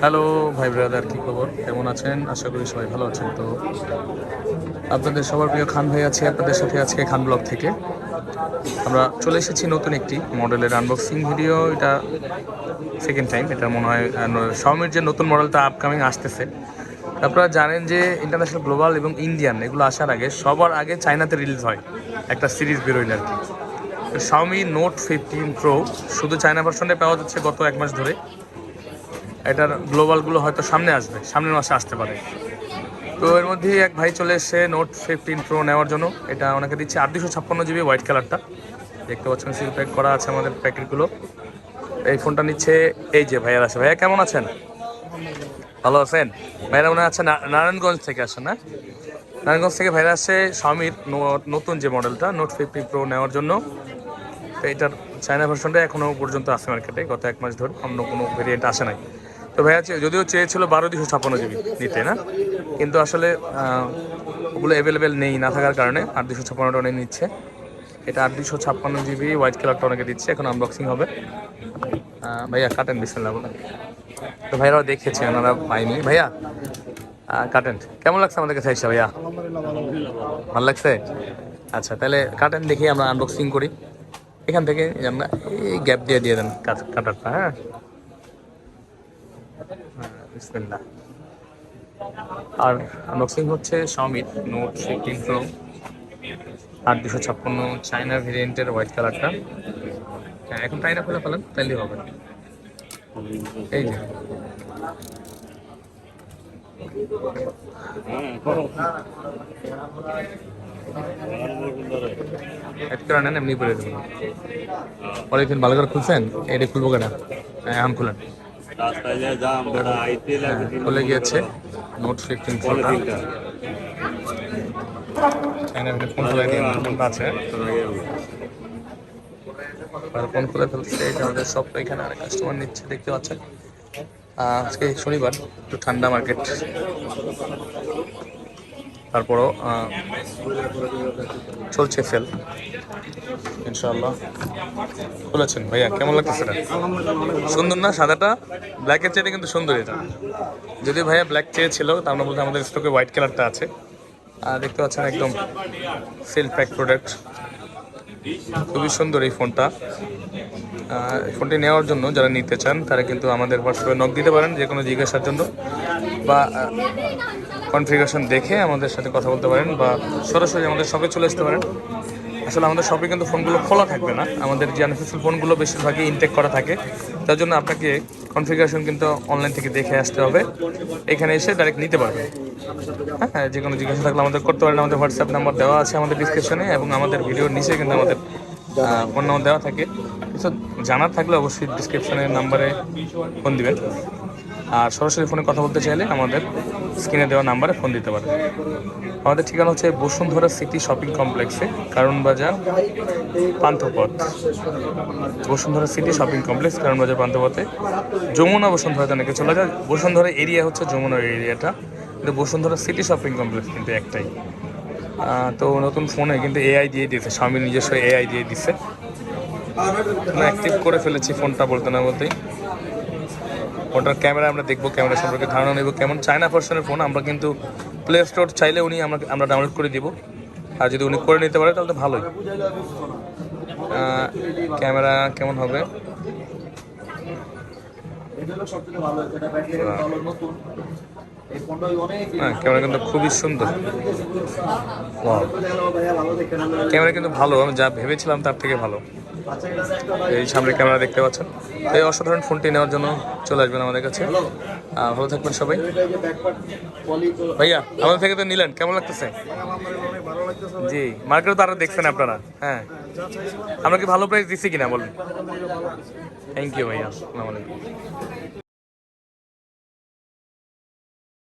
Hello ভাই brother কি খবর? কেমন আছেন? আশা করি সবাই ভালো আছেন। তো আপনাদের সবার প্রিয় খান ভাই আছে, আপনাদের সাথে আজকে খান ব্লগ থেকে। আমরা চলে এসেছি নতুন একটি মডেলের আনবক্সিং ভিডিও এটা সেকেন্ড টাইম এটা মনে হয় শাওমির যে নতুন মডেলটা আপকামিং আসতেছে। আপনারা জানেন যে ইন্টারন্যাশনাল গ্লোবাল এবং ইন্ডিয়ান এগুলো আসার আগে, সবার আগে চায়নাতে রিলিজ হয় একটা সিরিজ বেরোইল আর কি। শাওমি নোট ফিফটিন প্রো শুধু চায়না ভার্সনে পাওয়া যাচ্ছে গত এক মাস ধরে। এটার গ্লোবালগুলো হয়তো সামনে আসবে, সামনের মাসে আসতে পারে। তো এর মধ্যে এক ভাই চলে এসে নোট ফিফটিন প্রো নেওয়ার জন্য। এটা ওনাকে দিচ্ছে আট দুশো ছাপ্পান্ন জিবি হোয়াইট কালারটা দেখতে পাচ্ছেন সিল প্যাক করা আছে আমাদের প্যাকেটগুলো এই ফোনটা নিচ্ছে এই যে ভাইয়ার আছে। ভাইয়া, কেমন আছেন? ভালো আছেন? ভাইরা মনে আছে নারায়ণগঞ্জ থেকে আসেন, না? নারায়ণগঞ্জ থেকে ভাইরা আসছে স্বামীর নতুন যে মডেলটা নোট ফিফটি প্রো নেওয়ার জন্য। তো এটার চায়না ভার্সনটা এখনও পর্যন্ত আছে মার্কেটে গত এক মাস ধরে অন্য কোনো ভেরিয়েন্ট আসে নাই। তো ভাইয়া যদিও চেয়েছিল বারো দুশো ছাপ্পান্ন জিবি নিতে, না? কিন্তু আসলে ওগুলো অ্যাভেলেবেল নেই, না থাকার কারণে। আট দুশো ছাপ্পান্নটা অনেক নিচ্ছে। এটা আট দুশো ছাপ্পান্ন জিবি হোয়াইট কালারটা অনেকে দিচ্ছে। এখন আনবক্সিং হবে। ভাইয়া কাটেন বিসমিল্লাহ বলে তো ভাইয়ারাও দেখেছে, ওনারা পাইনি ভাইয়া কাটেন কেমন লাগছে আমাদের কাছে ভাইয়া? ভালো লাগছে? আচ্ছা তাহলে কাটেন দেখি আমরা আনবক্সিং করি। এখান থেকে আমরা এই গ্যাপ দিয়ে দিয়ে দেন কাট- কাটারটা হ্যাঁ? বিসমিল্লাহ। আর আনবক্সিং হচ্ছে শাওমি নোট ফিফটিন প্রো আট দুশো ছাপ্পান্ন চায়না ভেরিয়েন্টের হোয়াইট কালারটা হ্যাঁ এখন চাইনা খুলে ফেলেন তাইলেই হবে। এই যে। নেন করে দেবেন। ভালো করে খুলছেন এটা খুলবো কেন? হ্যাঁ এখন খুলেন। খুলে গিয়েছে নোট ফিফটিন ফোনটা ফোন খুলে দিয়ে ফোনটা আছে। ফোন খুলে ফেলছে আমাদের সব এখানে আর কাস্টমার নিচ্ছে দেখতে পাচ্ছেন। আজকে শনিবার একটু ঠান্ডা মার্কেট তারপরও চলছে সেল। ইনশাআল্লাহ। খুলেছেন ভাইয়া, কেমন লাগতেছে এটা? সুন্দর না সাদাটা? ব্ল্যাকের চেয়ে কিন্তু সুন্দর এটা। যদি ভাইয়া ব্ল্যাক চেয়েছিল তার মানে বলতে আমাদের স্টকে হোয়াইট কালারটা আছে। আর দেখতে পাচ্ছেন একদম সেল প্যাক প্রোডাক্ট খুবই সুন্দর এই ফোনটা ফোনটি নেওয়ার জন্য যারা নিতে চান, তারা কিন্তু আমাদের হোয়াটসঅ্যাপে নক দিতে পারেন যে কোনো জিজ্ঞাসার জন্য। বা কনফিগারেশন দেখে আমাদের সাথে কথা বলতে পারেন বা সরাসরি আমাদের শপে চলে আসতে পারেন। আসলে আমাদের শপে কিন্তু ফোনগুলো খোলা থাকবে না। আমাদের যে আনঅফিসিয়াল ফোনগুলো বেশিরভাগই ইনটেক করা থাকে। তার জন্য আপনাকে কনফিগারেশন কিন্তু অনলাইন থেকে দেখে আসতে হবে। এখানে এসে ডাইরেক্ট নিতে পারবে হ্যাঁ যে কোনো জিজ্ঞাসা থাকলে আমাদের করতে পারেন। আমাদের হোয়াটসঅ্যাপ নাম্বার দেওয়া আছে আমাদের ডিসক্রিপশনে এবং আমাদের ভিডিওর নিচে কিন্তু আমাদের ফোন নাম্বার দেওয়া থাকে। জানার থাকলে অবশ্যই ডিসক্রিপশনের নাম্বারে ফোন দিবেন। আর সরাসরি ফোনে কথা বলতে চাইলে আমাদের স্ক্রিনে দেওয়া নাম্বারে ফোন দিতে পারেন। আমাদের ঠিকানা হচ্ছে বসুন্ধরা সিটি শপিং কমপ্লেক্সে কারণ বাজার Panthapath. Bashundhara city shopping complex কারণ বাজার পান্থপথে। যমুনা বসুন্ধরাতে অনেকে চলে যায়। বসুন্ধরা এরিয়া হচ্ছে যমুনা এরিয়াটা। কিন্তু বসুন্ধরা সিটি শপিং কমপ্লেক্স কিন্তু একটাই। তো নতুন ফোনে কিন্তু এআই দিয়ে দিয়েছে। স্বামী নিজস্ব এআই দিয়ে দিচ্ছে অ্যাক্টিভ করে ফেলেছি ফোনটা বলতে না বলতেই। ফোনটার ক্যামেরা আমরা দেখব, ক্যামেরা সম্পর্কে ধারণা নেব। কেমন চায়না ভার্সনের ফোন আমরা কিন্তু প্লে স্টোর চাইলে উনি আমরা আমরা ডাউনলোড করে দিব। আর যদি উনি করে নিতে পারে, তাহলে তো ভালোই। ক্যামেরা কেমন হবে? হ্যাঁ ক্যামেরা কিন্তু খুবই সুন্দর. ক্যামেরা কিন্তু ভালো, আমি যা ভেবেছিলাম তার থেকে ভালো। এই সামনে ক্যামেরা দেখতে পাচ্ছেন। এই অসাধারণ ফোনটি নেওয়ার জন্য চলে আসবেন আমাদের কাছে। ভালো থাকবেন সবাই। ভাইয়া আমাদের থেকে তো নিলেন কেমন লাগতেছে? জি মার্কেটে তো আরও দেখছেন আপনারা হ্যাঁ। আমরা কি ভালো প্রাইস দিচ্ছি কিনা বলুন? থ্যাংক ইউ ভাইয়া। আসসালামু আলাইকুম।